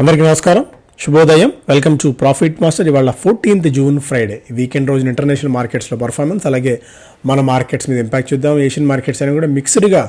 అందరికీ నమస్కారం. శుభోదయం. వెల్కమ్ టు ప్రాఫిట్ మాస్టర్ ఇవాళ ఫోర్టీన్త్ జూన్ ఫ్రైడే వీకెండ్ రోజున ఇంటర్నేషనల్ మార్కెట్స్లో పర్ఫార్మెన్స్ అలాగే మన మార్కెట్స్ మీద ఇంపాక్ట్ చూద్దాం. ఏషియన్ మార్కెట్స్ అనేవి కూడా మిక్స్డ్గా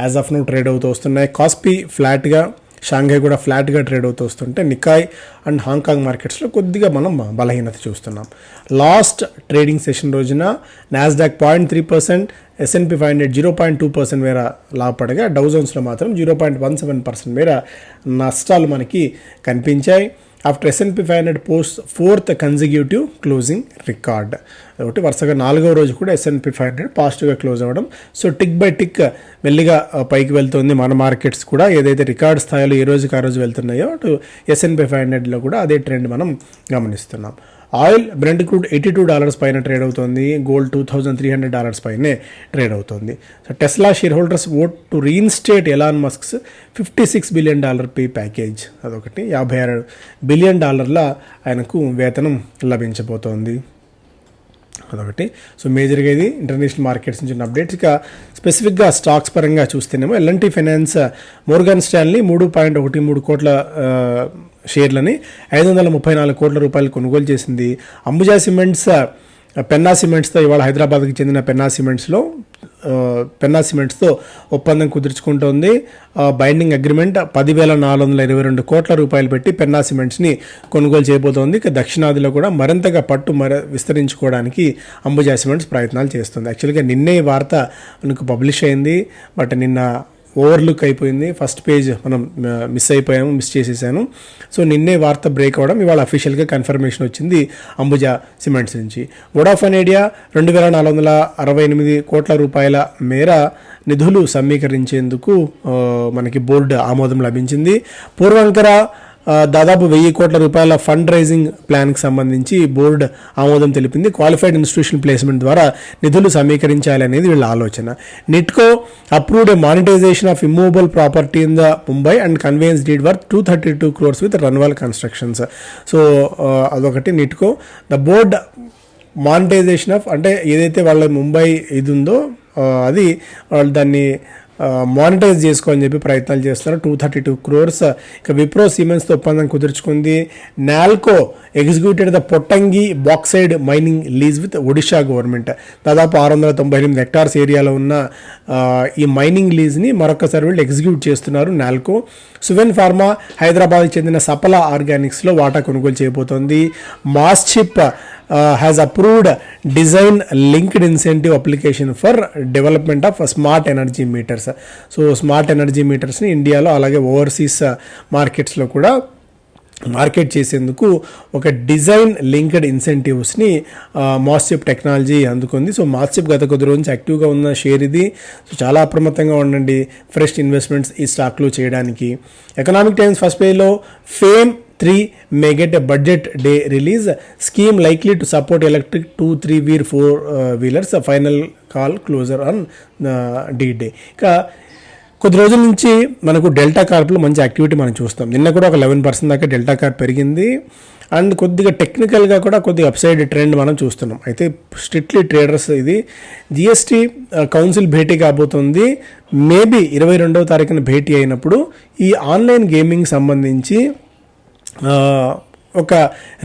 యాజ్ ఆఫ్ నో ట్రేడ్ అవుతూ వస్తున్నాయి. కాస్పీ ఫ్లాట్గా షాంఘై కూడా ఫ్లాట్గా ట్రేడ్ అవుతూ వస్తుంటే నికాయ్ అండ్ హాంకాంగ్ మార్కెట్స్లో కొద్దిగా మనం బలహీనత చూస్తున్నాం. లాస్ట్ ట్రేడింగ్ సెషన్ రోజున Nasdaq point three percent S and P five hundred zero point two percent మేర లాభపడగా డౌజన్స్లో మాత్రం zero point one seven percent మేర నష్టాలు మనకి కనిపించాయి. After S and P five hundred post fourth consecutive closing record ఒకటి వరుసగా నాలుగవ రోజు కూడా S and P five hundred పాజిటివ్గా క్లోజ్ అవ్వడం. సో టిక్ బై టిక్ మెల్లిగా పైకి వెళ్తుంది మన మార్కెట్స్ కూడా. ఏదైతే రికార్డ్ స్థాయిలో ఏ రోజుకి ఆ రోజు వెళ్తున్నాయో అటు ఎస్ఎన్పి ఫైవ్ హండ్రెడ్లో కూడా అదే ట్రెండ్ మనం గమనిస్తున్నాం. Oil Brent crude eighty two dollars పైన ట్రేడ్ అవుతుంది. Gold two thousand three hundred dollars పైనే ట్రేడ్ అవుతుంది. So Tesla share holders vote to reinstate Elon Musk's fifty six billion dollar pay package అదొకటి. యాభై ఆరు బిలియన్ డాలర్ల ఆయనకు వేతనం లభించబోతోంది. అదొకటి. సో మేజర్గా ఇది ఇంటర్నేషనల్ మార్కెట్స్ నుంచి అప్డేట్స్. ఇక స్పెసిఫిక్గా స్టాక్స్ పరంగా చూస్తేనేమో L and T finance Morgan Stanley మూడు పాయింట్ ఒకటి మూడు కోట్ల షేర్లని ఐదు వందల ముప్పై నాలుగు కోట్ల రూపాయలు కొనుగోలు చేసింది. అంబుజా సిమెంట్స్ పెన్నా సిమెంట్స్తో ఇవాళ హైదరాబాద్కి చెందిన పెన్నా సిమెంట్స్లో పెన్నా సిమెంట్స్తో ఒప్పందం కుదుర్చుకుంటోంది. బైండింగ్ అగ్రిమెంట్ పదివేల నాలుగు వందల ఇరవై రెండు కోట్ల రూపాయలు పెట్టి పెన్నా సిమెంట్స్ని కొనుగోలు చేయబోతోంది. ఇక దక్షిణాదిలో కూడా మరింతగా పట్టు మర విస్తరించుకోవడానికి అంబుజా సిమెంట్స్ ప్రయత్నాలు చేస్తుంది. యాక్చువల్గా నిన్నే ఈ వార్త మనకు పబ్లిష్ అయింది. బట్ నిన్న ఓవర్లుక్ అయిపోయింది. ఫస్ట్ పేజ్ మనం మిస్ అయిపోయాము మిస్ చేసేసాను. సో నిన్నే వార్త బ్రేక్ అవ్వడం ఇవాళ అఫీషియల్గా కన్ఫర్మేషన్ వచ్చింది అంబుజా సిమెంట్స్ నుంచి. వోడాఫోన్ ఐడియా రెండు వేల నాలుగు వందల అరవై ఎనిమిది కోట్ల రూపాయల మేర నిధులు సమీకరించేందుకు మనకి బోర్డు ఆమోదం లభించింది. పూర్వంకర దాదాపు వెయ్యి కోట్ల రూపాయల ఫండ్ రైజింగ్ ప్లాన్కి సంబంధించి బోర్డు ఆమోదం తెలిపింది. క్వాలిఫైడ్ ఇన్స్టిట్యూషన్ ప్లేస్మెంట్ ద్వారా నిధులు సమీకరించాలి అనేది వీళ్ళ ఆలోచన. Nitco approved monetization of immovable property in the Mumbai and conveyance deed worth two thirty two crores with Runwal constructions so అదొకటి. Nitco the board monetization of అంటే ఏదైతే వాళ్ళ ముంబై ఇది ఉందో అది వాళ్ళు దాన్ని మానిటైజ్ చేసుకోవాలని చెప్పి ప్రయత్నాలు చేస్తున్నారు. టూ థర్టీ టూ క్రోర్స్ ఇక విప్రో సిమెంట్స్తో ఒప్పందం కుదుర్చుకుంది. Nalco executed the Pottangi bauxite mining lease with Odisha government దాదాపు ఆరు వందల తొంభై ఎనిమిది హెక్టార్స్ ఏరియాలో ఉన్న ఈ మైనింగ్ లీజ్ని మరొకసారి వీళ్ళు ఎగ్జిక్యూట్ చేస్తున్నారు నాల్కో సువెన్ ఫార్మా హైదరాబాద్కి చెందిన సపల ఆర్గానిక్స్లో వాటా కొనుగోలు చేయబోతోంది. MosChip has approved design linked incentive application for development of smart energy meters so smart energy మీటర్స్ని ఇండియాలో అలాగే ఓవర్సీస్ మార్కెట్స్లో uh, కూడా మార్కెట్ చేసేందుకు ఒక డిజైన్ లింక్డ్ ఇన్సెంటివ్స్ని మాస్చిప్ టెక్నాలజీ అందుకుంది. సో మాస్చిప్ గత కొద్ది రోజు నుంచి యాక్టివ్గా ఉన్న షేర్ ఇది. సో చాలా అప్రమత్తంగా ఉండండి. ఫ్రెష్ ఇన్వెస్ట్మెంట్స్ ఈ స్టాక్లో చేయడానికి. ఎకనామిక్ టైమ్స్ ఫస్ట్ పేజ్లో FAME three may get a budget day release scheme likely to support electric two three wheeler four wheelers final call closure on the day ఇక కొద్ది రోజుల నుంచి మనకు డెల్టా కార్ప్లో మంచి యాక్టివిటీ మనం చూస్తాం. నిన్న కూడా ఒక లెవెన్ పర్సెంట్ దాకా డెల్టా కార్ప్ పెరిగింది. అండ్ కొద్దిగా టెక్నికల్గా కూడా కొద్దిగా అప్సైడ్ ట్రెండ్ మనం చూస్తున్నాం. అయితే స్ట్రిక్ట్లీ ట్రేడర్స్ ఇది. జిఎస్టీ కౌన్సిల్ uh, భేటీ కాబోతుంది. మేబీ ఇరవై రెండవ తారీఖున భేటీ అయినప్పుడు ఈ ఆన్లైన్ గేమింగ్ సంబంధించి ఒక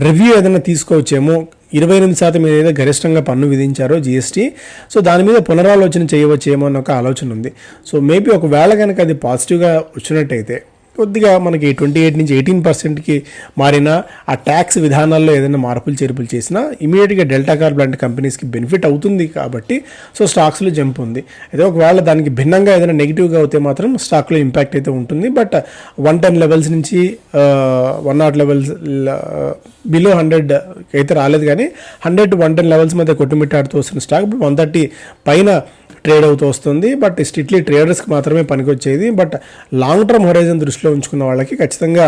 రివ్యూ ఏదైనా తీసుకోవచ్చేమో. ఇరవై ఎనిమిది శాతం ఏదైతే గరిష్టంగా పన్ను విధించారో జీఎస్టీ సో దాని మీద పునరాలోచన చేయవచ్చేమో అన్న ఒక ఆలోచన ఉంది. సో మేబీ ఒకవేళ కనుక అది పాజిటివ్గా వచ్చినట్టయితే కొద్దిగా మనకి ట్వంటీ ఎయిట్ నుంచి ఎయిటీన్ పర్సెంట్కి మారిన ఆ ట్యాక్స్ విధానాల్లో ఏదైనా మార్పులు చేర్పులు చేసినా ఇమీడియట్గా డెల్టా కార్బ్ లాంటి కంపెనీస్కి బెనిఫిట్ అవుతుంది కాబట్టి సో స్టాక్స్లో జంప్ ఉంది. అయితే ఒకవేళ దానికి భిన్నంగా ఏదైనా నెగిటివ్గా అవుతే మాత్రం స్టాక్లో ఇంపాక్ట్ అయితే ఉంటుంది. బట్ వన్ టెన్ లెవెల్స్ నుంచి one nought levels below hundred అయితే రాలేదు కానీ hundred to one ten levels మధ్య కొట్టుమిట్టాడుతూ వస్తున్న స్టాక్ ఇప్పుడు వన్ థర్టీ పైన ట్రేడ్ అవుతూ వస్తుంది. బట్ స్ట్రిక్ట్లీ ట్రేడర్స్కి మాత్రమే పనికొచ్చేది. బట్ లాంగ్ టర్మ్ హొరైజన్ దృష్టిలో ఉంచుకున్న వాళ్ళకి ఖచ్చితంగా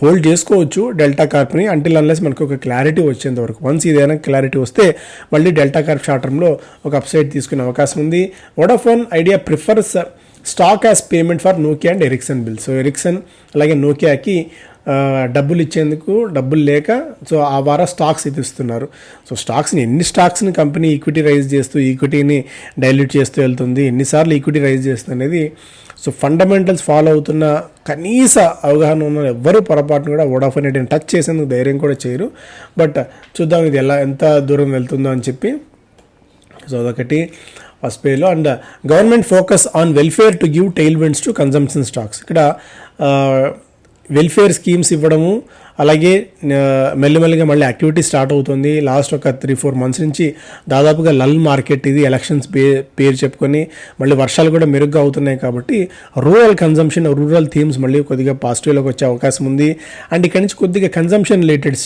హోల్డ్ చేసుకోవచ్చు డెల్టా కార్ప్ని అంటిల్ అన్లెస్ మనకు ఒక క్లారిటీ వచ్చేంత వరకు. వన్స్ ఇదైనా క్లారిటీ వస్తే మళ్ళీ డెల్టా కార్ప్ షార్ట్ టర్మ్లో ఒక అప్సైడ్ తీసుకునే అవకాశం ఉంది. Vodafone Idea prefers stock as payment for Nokia and Ericsson bill so Ericsson అలాగే నోకియాకి డబ్బులు ఇచ్చేందుకు డబ్బులు లేక సో ఆ వార స్టాక్స్ ఇది ఇస్తున్నారు సో స్టాక్స్ని ఎన్ని స్టాక్స్ని కంపెనీ ఈక్విటీ రైజ్ చేస్తూ ఈక్విటీని డైల్యూట్ చేస్తూ వెళ్తుంది ఎన్నిసార్లు ఈక్విటీ రైజ్ చేస్తుంది అనేది సో ఫండమెంటల్స్ ఫాలో అవుతున్న కనీస అవగాహన ఉన్న ఎవ్వరూ పొరపాటును కూడా వోడాఫోన్ ఐడియాని టచ్ చేసేందుకు ధైర్యం కూడా చేయరు. బట్ చూద్దాం ఇది ఎలా ఎంత దూరం వెళ్తుందో అని చెప్పి. సో అదొకటి ఫస్ట్ పేలో and government focus on welfare to give tail winds to consumption stocks. ఇక్కడ వెల్ఫేర్ స్కీమ్స్ ఇవ్వడము అలాగే మెల్లిమెల్లిగా మెల్లమెల్లగా మళ్ళీ యాక్టివిటీ స్టార్ట్ అవుతుంది. లాస్ట్ ఒక త్రీ ఫోర్ మంత్స్ నుంచి దాదాపుగా లల్ మార్కెట్ ఇది ఎలక్షన్స్ పే పేరు చెప్పుకొని మళ్ళీ వర్షాలు కూడా మెరుగ్గా అవుతున్నాయి కాబట్టి రూరల్ కన్జంప్షన్ రూరల్ థీమ్స్ మళ్ళీ కొద్దిగా పాజిటివ్లోకి వచ్చే అవకాశం ఉంది. అండ్ ఇక్కడ నుంచి కొద్దిగా కన్జంప్షన్ రిలేటెడ్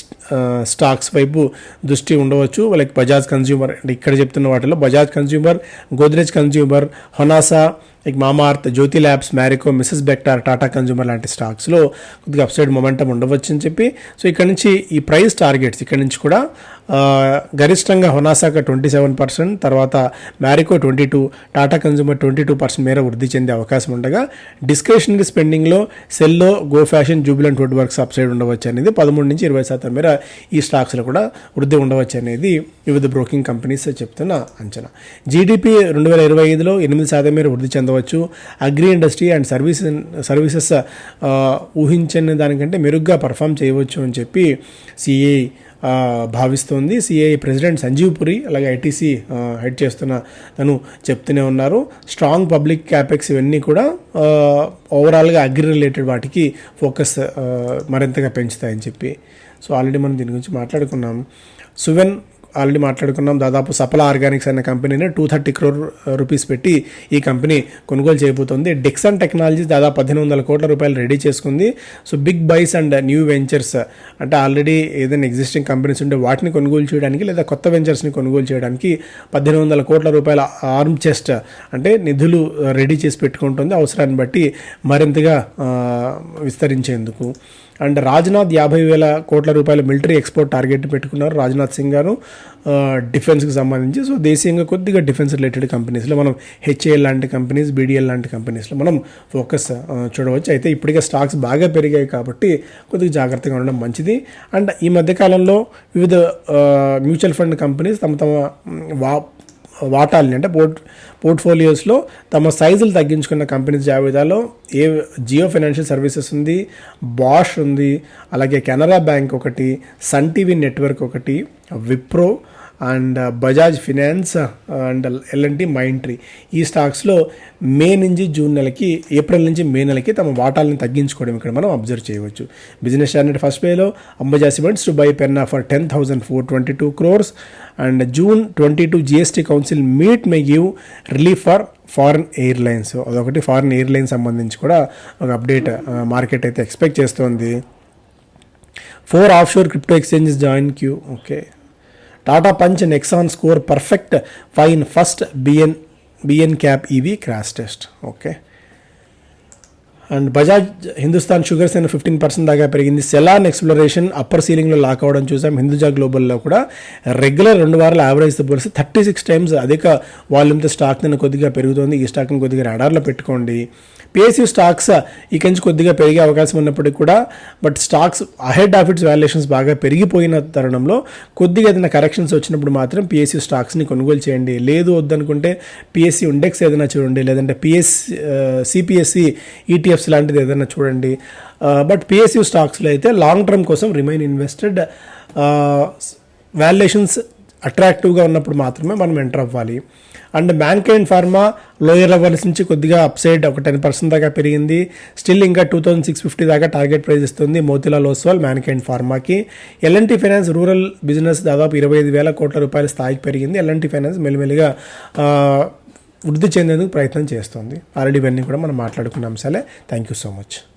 స్టాక్స్ వైపు దృష్టి ఉండవచ్చు. లైక్ బజాజ్ కన్జ్యూమర్ అంటే ఇక్కడ చెప్తున్న వాటిలో Bajaj consumer Godrej consumer Honasa like Mamaearth Jyothy labs Marico Mrs Bector Tata consumer లాంటి స్టాక్స్లో కొద్దిగా అప్సైడ్ మొమెంటం ఉండవచ్చు అని చెప్పి సో ఇక్కడ నుంచి ఈ ప్రైస్ టార్గెట్స్ ఇక్కడ నుంచి కూడా గరిష్టంగా హొనాసాక ట్వంటీ సెవెన్ పర్సెంట్ తర్వాత Marico twenty two Tata consumer twenty two percent మేర వృద్ధి చెందే అవకాశం ఉండగా discretionary స్పెండింగ్లో Cello Go Fashion Jubilant food works subside ఉండవచ్చు అనేది పదమూడు నుంచి ఇరవై శాతం మేర ఈ స్టాక్స్లో కూడా వృద్ధి ఉండవచ్చు అనేది వివిధ బ్రోకింగ్ కంపెనీస్ చెప్తున్న అంచనా. జీడిపి రెండు వేల ఇరవై ఐదులో ఎనిమిది శాతం మేర వృద్ధి చెందవచ్చు. Agri industry and service services ఊహించిన ఊహించని దానికంటే మెరుగ్గా పర్ఫామ్ చేయవచ్చు అని చెప్పి సిఏ భావిస్తోంది. సిఐ ప్రెసిడెంట్ సంజీవ్ పురి అలాగే ఐటీసీ హెడ్ చేస్తున్న తను చెప్తూనే ఉన్నారు. స్ట్రాంగ్ పబ్లిక్ క్యాపెక్స్ ఇవన్నీ కూడా ఓవరాల్గా అగ్రి రిలేటెడ్ వాటికి ఫోకస్ మరింతగా పెంచుతాయని చెప్పి. సో ఆల్రెడీ మనం దీని గురించి మాట్లాడుకున్నాం. సువెన్ ఆల్రెడీ మాట్లాడుకున్నాం. దాదాపు సఫల ఆర్గానిక్స్ అనే కంపెనీని టూ థర్టీ క్రోర్ రూపీస్ పెట్టి ఈ కంపెనీ కొనుగోలు చేయబోతుంది. డిక్సన్ టెక్నాలజీస్ దాదాపు పద్దెనిమిది వందల కోట్ల రూపాయలు రెడీ చేసుకుంది. So big buys and new ventures అంటే ఆల్రెడీ ఏదైనా ఎగ్జిస్టింగ్ కంపెనీస్ ఉంటే వాటిని కొనుగోలు చేయడానికి లేదా కొత్త వెంచర్స్ని కొనుగోలు చేయడానికి పద్దెనిమిది వందల కోట్ల రూపాయల ఆర్మ్ చెస్ట్ అంటే నిధులు రెడీ చేసి పెట్టుకుంటుంది. అవసరాన్ని బట్టి మరింతగా విస్తరించేందుకు. అండ్ రాజ్నాథ్ యాభై వేల కోట్ల రూపాయల మిలిటరీ ఎక్స్పోర్ట్ టార్గెట్ పెట్టుకున్నారు రాజ్నాథ్ సింగ్ గారు. డిఫెన్స్కి సంబంధించి. సో దేశీయంగా కొద్దిగా డిఫెన్స్ రిలేటెడ్ కంపెనీస్లో మనం హెచ్ఏఎల్ లాంటి కంపెనీస్ బీడీఎల్ లాంటి కంపెనీస్లో మనం ఫోకస్ చూడవచ్చు. అయితే ఇప్పటికే స్టాక్స్ బాగా పెరిగాయి కాబట్టి కొద్దిగా జాగ్రత్తగా ఉండడం మంచిది. అండ్ ఈ మధ్యకాలంలో వివిధ మ్యూచువల్ ఫండ్ కంపెనీస్ తమ తమ వా వాటాల్ని అంటే పోర్ట్ పోర్ట్ఫోలియోస్లో తమ సైజులు తగ్గించుకున్న కంపెనీస్ జాబితాలో ఏ జియో ఫైనాన్షియల్ సర్వీసెస్ ఉంది బాష్ ఉంది అలాగే కెనరా బ్యాంక్ ఒకటి సన్ టీవీ నెట్వర్క్ ఒకటి Wipro and uh, Bajaj finance uh, and LNT Mindtree ఈ స్టాక్స్లో మే నుంచి జూన్ నెలకి ఏప్రిల్ నుంచి మే నెలకి తమ వాటాలను తగ్గించుకోవడం ఇక్కడ మనం అబ్జర్వ్ చేయవచ్చు. బిజినెస్ స్టాండర్డ్ ఫస్ట్ పేలో Ambuja cements to buy Penna for ten thousand four twenty two crores and June twenty two GST council meet may give relief for foreign airlines. అదొకటి ఫారిన్ ఎయిర్లైన్స్ సంబంధించి కూడా ఒక update uh, market అయితే expect చేస్తోంది. Four offshore crypto exchanges join queue. Okay. Tata punch nexon score perfect five first BN BN cap EV crash test okay and Bajaj Hindusthan sugars అయిన fifteen percent దాకా పెరిగింది. Selan exploration upper సీలింగ్లో lock అవ్వడం చూసాం. హిందూజా గ్లోబల్లో కూడా regular రెండు వారాల యావరేజ్తో పోలిస్తే థర్టీ సిక్స్ టైమ్స్ అధిక వాల్యూమ్తో స్టాక్ నేను కొద్దిగా పెరుగుతోంది. ఈ స్టాక్ని కొద్దిగా రాడార్లో పెట్టుకోండి. పిఎస్యూ స్టాక్స్ ఇకంచి నుంచి కొద్దిగా పెరిగే అవకాశం ఉన్నప్పటికీ కూడా but stocks ahead of its valuations బాగా పెరిగిపోయిన తరుణంలో కొద్దిగా ఏదైనా కరెక్షన్స్ వచ్చినప్పుడు మాత్రం పిఎస్యూ స్టాక్స్ని కొనుగోలు చేయండి. లేదు వద్దనుకుంటే పిఎస్సి ఇండెక్స్ ఏదైనా చూడండి. లేదంటే పిఎస్ సిపిఎస్సి ఈటీఎఫ్ ఈటీఎఫ్స్ లాంటిది ఏదైనా చూడండి. బట్ పిఎస్యూ స్టాక్స్లో అయితే లాంగ్ టర్మ్ కోసం రిమైన్ ఇన్వెస్టెడ్ వాల్యుయేషన్స్ అట్రాక్టివ్గా ఉన్నప్పుడు మాత్రమే మనం ఎంటర్ అవ్వాలి. And bank and pharma lower levels నుంచి కొద్దిగా అప్సైడ్ ఒక టెన్ పర్సెంట్ దాకా పెరిగింది. స్టిల్ ఇంకా టూ థౌసండ్ సిక్స్ ఫిఫ్టీ దాకా టార్గెట్ ప్రైస్ ఇస్తుంది మోతిలాల్ ఓస్వాల్ మ్యాంక్ అండ్ ఫార్మాకి ఎల్ఎన్టీ ఫైనాన్స్ రూరల్ బిజినెస్ దాదాపు ఇరవై ఐదు వేల కోట్ల రూపాయల స్థాయికి పెరిగింది. ఎల్ఎన్టీ ఫైనాన్స్ మెల్లిమెల్లిగా వృద్ధి చెందేందుకు ప్రయత్నం చేస్తుంది. ఆల్రెడీ ఇవన్నీ కూడా మనం మాట్లాడుకున్న. అంశాలే థ్యాంక్ యూ సో మచ్